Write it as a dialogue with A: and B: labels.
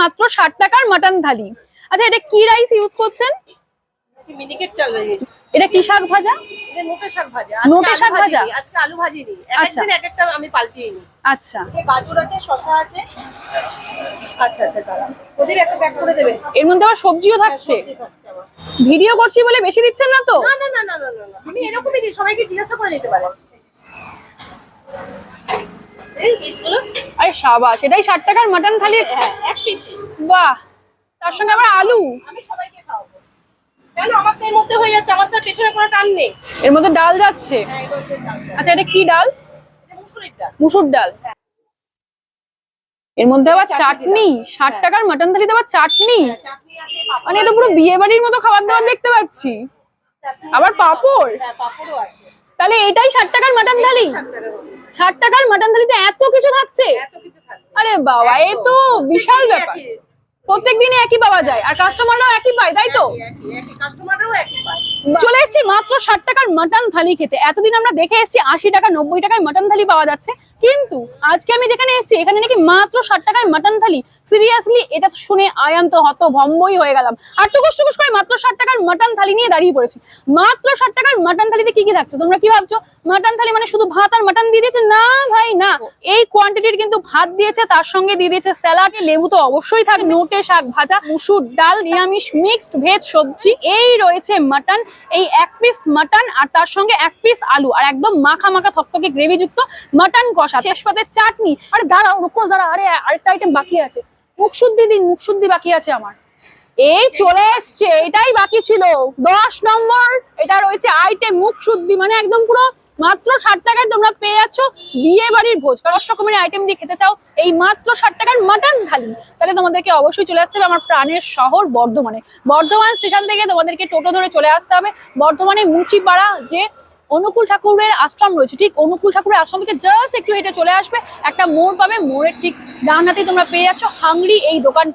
A: মাত্র ষাট টাকার মাটন থালি। আচ্ছা এটা কি রাইস ইউজ করছেন?
B: মিনিকেট চাল
A: এটা কি শাক ভাজা?
B: নোটে শাক ভাজা।
A: নোটে শাক ভাজা?
B: আজকে আলু ভাজি নি
A: আচ্ছা।
B: এক একটা আমি পাল্টিয়ে
A: আচ্ছা।
B: গাজর আছে শসা আছে। আচ্ছা আচ্ছা ওদের একটা প্যাক করে দেবে।
A: এর মধ্যে আবার সবজিও থাকছে?
B: সবজি থাকছে।
A: ভিডিও করছি বলে বেশি দিচ্ছেন না তো?
B: না না না না না আমি এরকমই দিই সবাইকে জিজ্ঞাসা করে নিতে পারে পিসগুলো?
A: আরে সাবাস এটাই ষাট টাকার মাটন থালি?
B: হ্যাঁ এক পিসই
A: বাহ তার সঙ্গে আবার আলু?
B: আমি সবাইকে খাওয়াবো। কেন? আমার তো এর মধ্যে হয়ে যাচ্ছে আমার তো পেছনে কোনো টান নেই।
A: এর মধ্যে ডাল যাচ্ছে?
B: হ্যাঁ।
A: আচ্ছা এটা কি ডাল? মুসুর ডাল। এর মধ্যে আবার
B: চাটনি
A: ষাট
B: হ্যাঁ।
A: টাকার মাটন থালিতে আবার চাটনি?
B: হ্যাঁ,
A: মানে তো পুরো বিয়ে বাড়ির মতো খাবার দাবার দেখতে পাচ্ছি। আবার পাঁপড়?
B: হ্যাঁ
A: তাহলে এটাই ষাট টাকার মাটন থালি?
B: ষাট টাকার
A: মাটন থালিতে এত কিছু থাকছে? আরে বাবা এ তো বিশাল ব্যাপার। প্রত্যেক দিনে একই পাওয়া যায় আর কাস্টমাররাও একই পায় তাই তো। চলে এসেছি মাত্র ষাট টাকার মাটন থালি খেতে। এতদিন আমরা দেখে এসেছি আশি টাকা নব্বই টাকায় মাটন থালি পাওয়া যাচ্ছে। কিন্তু আজকে আমি যেখানে এসেছি এখানে নাকি মাত্র ষাট টাকায় মাটন থালি। সিরিয়াসলি এটা শুনে আয়ান তো হত ভম্বই হয়ে গেলাম। আর টুকুস টুকুস করে মাত্র ষাট টাকার মাটন থালি নিয়ে দাঁড়িয়ে পড়েছি। মাত্র ষাট টাকার মাটন থালিতে কি কি থাকছে? তোমরা কি ভাবছ? মাটন থালি মানে শুধু ভাত আর মাটন দিয়ে দিয়েছে? না ভাই, না। এই কোয়ান্টিটির কিন্তু ভাত দিয়েছে, তার সঙ্গে দিয়ে দিয়েছে স্যালাড লেবু তো অবশ্যই থাকে, নোটে শাক ভাজা, মুসুর ডাল, নিরামিষ মিক্সড ভেজ সবজি, এই রয়েছে মাটন এই এক পিস মাটন আর তার সঙ্গে এক পিস আলু। আর একদম মাখা মাখা থকথকে গ্রেভি যুক্ত মাটন কষা। শেষ পাতে চাটনি। আরে দাঁড়াও, রুকো দাঁড়া আরে, আরেকটা আইটেম বাকি আছে। মুখশুদ্ধি দিন, মুখশুদ্ধি বাকি আছে আমার। এই চলে এসছে, এটাই বাকি ছিল। দশ নম্বর, এটা রয়েছে আইটেম মুখ শুদ্ধি মানে একদম পুরো মাত্র ষাট টাকায় তোমরা পেয়ে যাচ্ছ বিয়ে বাড়ির ভোজ। দশ রকমের আইটেম দিয়ে খেতে চাও, এই মাত্র ষাট টাকার মাটন থালি। তাহলে তোমাদেরকে অবশ্যই চলে আসতে হবে আমার প্রাণের শহর বর্ধমানে। বর্ধমান স্টেশন থেকে তোমাদেরকে টোটো ধরে চলে আসতে হবে। বর্ধমানে মুচিপাড়া, যে অনুকূল ঠাকুরের আশ্রম রয়েছে। ঠিক অনুকূল ঠাকুরের আশ্রম থেকে জাস্ট একটু হেঁটে চলে আসবে। একটা মোড় পাবে, মোড়ের ঠিক ডান হাতে তোমরা পেয়ে যাচ্ছ হাংরি এই দোকান